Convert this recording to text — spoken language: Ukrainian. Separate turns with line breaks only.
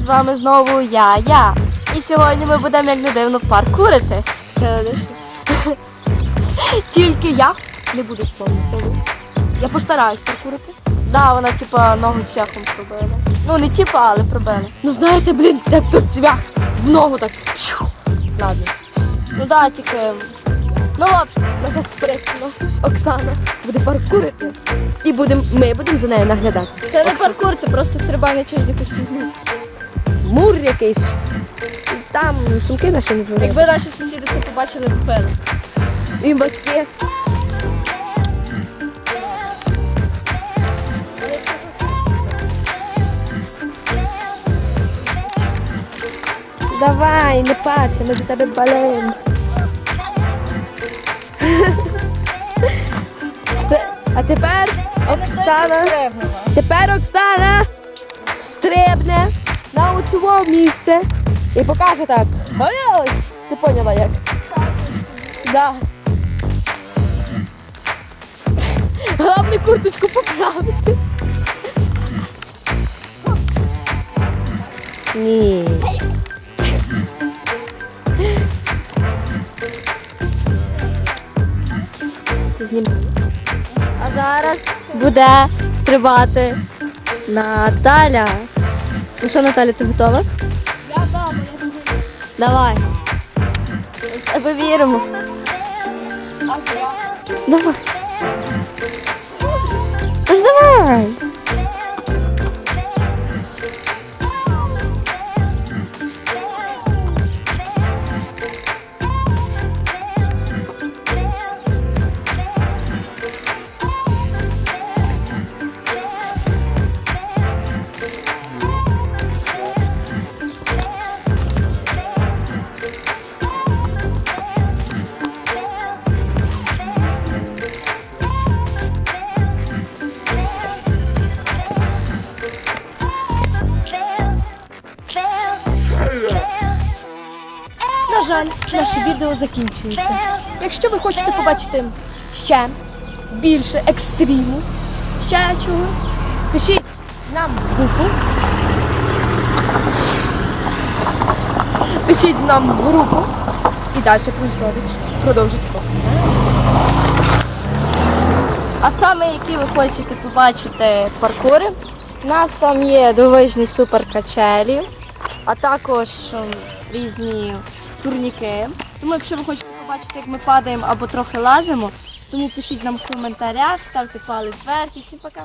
З вами знову я, я. І сьогодні ми будемо, як не дивно, паркурити.
Тільки я не буду повністю. Я постараюсь паркурити.
Да, вона типа ногу цвяхом пробила. Ну не типа, але пробила.
Ну знаєте, блін, як тут цвях в ногу так. Ладно,
Ну да, тільки. Ну, в общем,
на спритно. Оксана буде паркурити. І будем, ми будемо за нею наглядати.
це не паркур, це просто стрибання через якусь фігню.
Мур якийсь. Там сумки наші не зберегли.
Якби наші сусіди це побачили, б.
І батьки. Давай, не парся, ми за тебе болеємо. А тепер Оксана. Тепер Оксана стрибне на місце і покаже так. Ти поняла як? Да. Головне курточку поправити. Ні. Знімаю.
А зараз буде стрибати Наталя. Ну що, Наталя, ти готова?
Я баба, я
Давай. В Тебе віримо. Давай.
На жаль, наше відео закінчується. Якщо ви хочете побачити ще більше екстриму, ще чогось, пишіть нам в групу. Пишіть нам в групу і далі продовжить, Оксана.
А саме, які ви хочете побачити паркури, у нас там є дивовижні суперкачелі, а також ем, різні турніки. Тому, якщо ви хочете побачити, як ми падаємо або трохи лазимо, тому пишіть нам в коментарях, ставте палець вверх і всім пока.